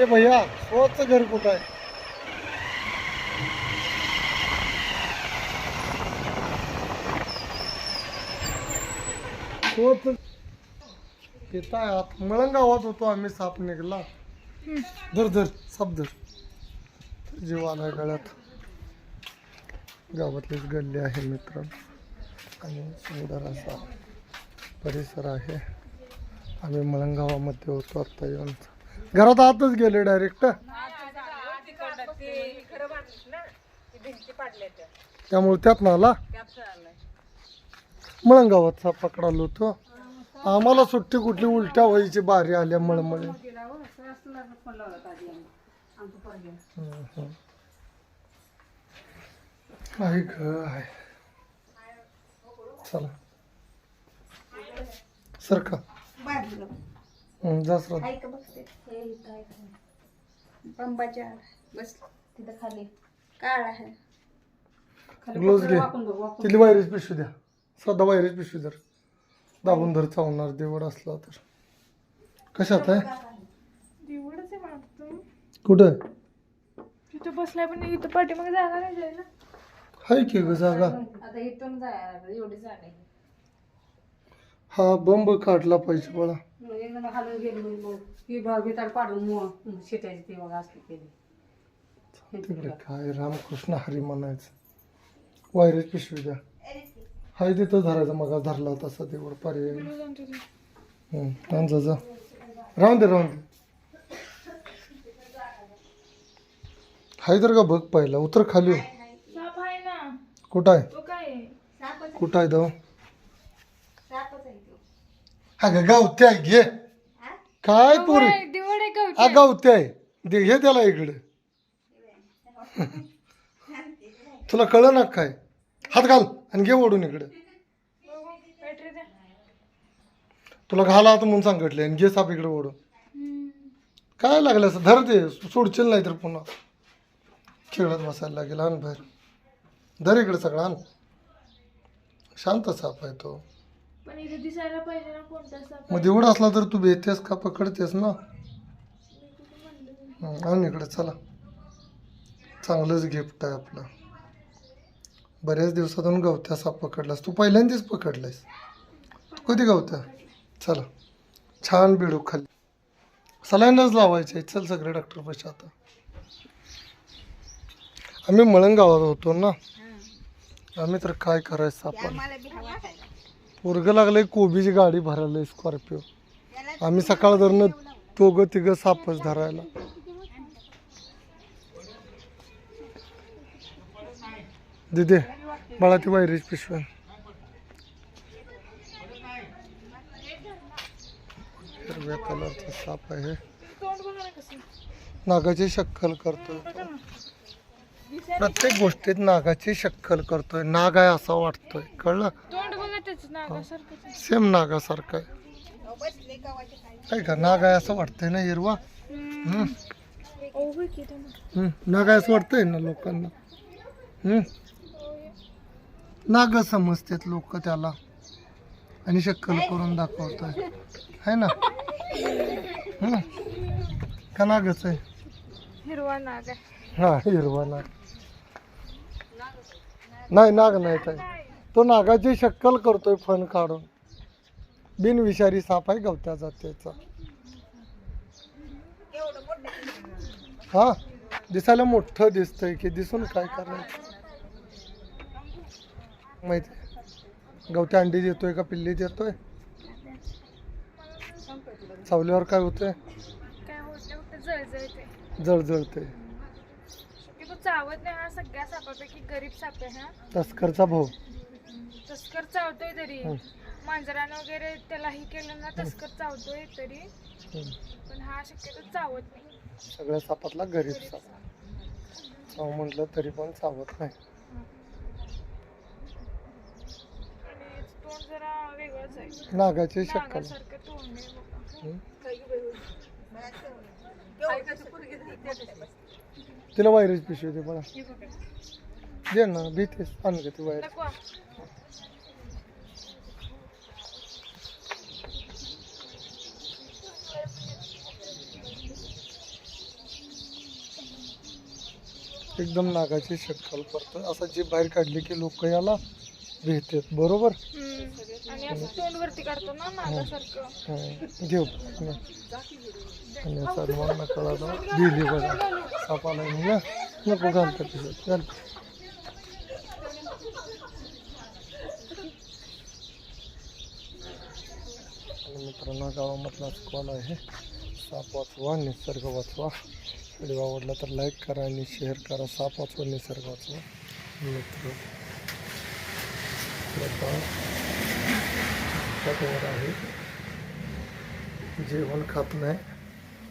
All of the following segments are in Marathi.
ए भैया स्वतःच घर कुठं आहे? स्वतः तिथं आत मळंग गावात होतो आम्ही साप निघला धर धर साप धर. जीवाला गळ्यात. गावातलीच गल्ली आहे मित्र. आणि सुंदर असा परिसर आहे. आम्ही मळंगावामध्ये होतो आत्ता येऊन. घरात आतच गेले डायरेक्ट त्यामुळे त्यात नाला मळंग गावात साप पकडालो होतो. आम्हाला सुट्टी कुठली उलट्या व्हायची बारी आल्या मळमळे. हम्म, हम्म. आहे ग आहे चला. सरका. हम्म, जा सर ऐक बघते हे इथं आहे. का? बंबाच्या बस तिथं खाली. काळ आहे. ग्लोव्ज घे. तिथली वायरस पिशवी द्या. साधा वायरस पिशवी धर. दाबून धर चावणार देवड असला तर. कशात आहे? एवढंच आहे वाटतं. कुठं? तिथं बसलाय पण इथं पाठीमागे जागा नाही जायला. हाय की ग जागा. आता इथून जायला लागलं, एवढी जागा आहे. हा बंब काढला पाहिजे मला मग एकदम हालून गेली मग मग ही भाव भिताड पाडून मग शिटायची ती बघा असली केली. तिकडे काय रामकृष्ण हरी म्हणायचं. वायरस पिशवी द्या. हाय तिथं धरायचं मग धरला तसा देवड पर्याय. हम्म, आण जा जा. राहून दे राहून दे. हाय तर का बघ पहिला उतर खाली. साप आहे ना. कुठं आहे? तो काय कुठं आहे तो? हा ग गावते आहे घे? काय पोरी? दिवड आहे गावते आहे. दे घे त्याला इकडे. तुला कळलं ना काय? हात घाल आणि घे ओढून इकडे. बॅटरी द्या तुला घाला आता म्हणून सांगितले आणि घे साप इकडे ओढून. काय लागलं असं? धर ते सोडशील नाही तर पुन्हा. खेळत बसायला लागेल आण बाहेर. धर इकडे सगळं आण. शांत साप आहे तो. पण इथे दिसायला पाहिजे ना कोणता साप मग एवढा असला तर तू भेटतेस का? पकडतेस ना. हं, आण इकडे चला. चांगलंच गिफ्ट आहे आपलं. बऱ्याच दिवसातून गवत्या साप पकडलास. तू पहिल्यांदाच पकडलायस. तू कधी गवत्या? चला. छान बिडू खाली सलाईनच लावायचे चल सगळे डॉक्टर पैसे आता. आम्ही मळंग गावात होतो ना. आम्ही तर काय करायचं सापाला मला बी हवा खायला पोरग लागलंय कोबीची गाडी भरायला स्कॉर्पिओ. आम्ही सकाळ धरणं दोघं तिघं सापच धरायला. दिदे मला ती वायरीच पिशव्या हिरव्या कलरचा साप आहे. नागाची शक्कल करतोय. प्रत्येक गोष्टीत नागाची शक्कल करतोय. नाग आहे असं वाटतोय. कळलं? नागासारखं सेम नागासारखं आहे. काय का नाग आहे असं वाटतंय ना हिरवा? हम्म. नाग आहे असं वाटतंय ना लोकांना? हम्म. नाग समजतात लोक त्याला. आणि शक्कल करून दाखवतोय. है ना? हम्म. का नागच आहे? हिरवा नाग आहे. हा हिरवा नाग. नाही नाग नाही काय तो नागाची शक्कल करतोय फण काढून. बिनविषारी साप आहे गवत्या जातीचा. हा? दिसायला मोठं दिसतंय की दिसून काय करायचं? माहिती गवत्या अंडी देतोय का पिल्ली देतोय? चावल्यावर काय होतंय? जळजळते तस्करचा भाऊ. तस्कर चावतोय तरी. हम्म. मांजरानं वगैरे त्याला हे केलं ना तस्कर चावतोय तरी. हम्म. पण हा शक्यतो चावत नाही. सगळ्या सापातला गरीब साप. चाव म्हटलं तरी पण चावत नाही. आणि याचं तोंड जरा वेगळंच आहे. नागाची शक्कल. नागासारखं तोंड आहे बघा. हम्म. तेवढं तिला वायरस पिशवी दे हे बघा दे ना भीतेस आण ग ती वायर नको. एकदम नागाची शक्कल पडतं. असं जीभ बाहेर काढली की लोक याला भेटतात. बरोबर? हम्म. आणि असं तोंड वरती काढतो ना नागासारखं. हं, घेऊ. आणि सलमान कळाला दिली बघा. सापाला ना नको घालता तिच्यात घाल आणि मित्रांनो गावामधला कॉल आहे. साप वाचवा निसर्ग वाचवा. व्हिडिओ आवडला तर लाईक करा आणि शेअर करा. साप वाचवा निसर्ग वाचवा मित्र आहे. जेवण खात नाही.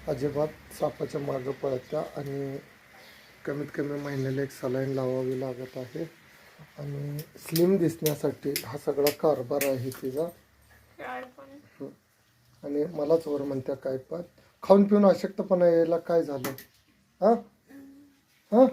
अजिबात सापाच्या मागं पळत्या आणि कमीत कमी महिन्याला एक सलाईन लावावी लागत आहे. आणि स्लिम दिसण्यासाठी हा सगळा कारभार आहे तिचा. आणि मलाच वर म्हणत्या काय पण. खाऊन पिऊन अशक्तपणा यायला काय झालं? हां हां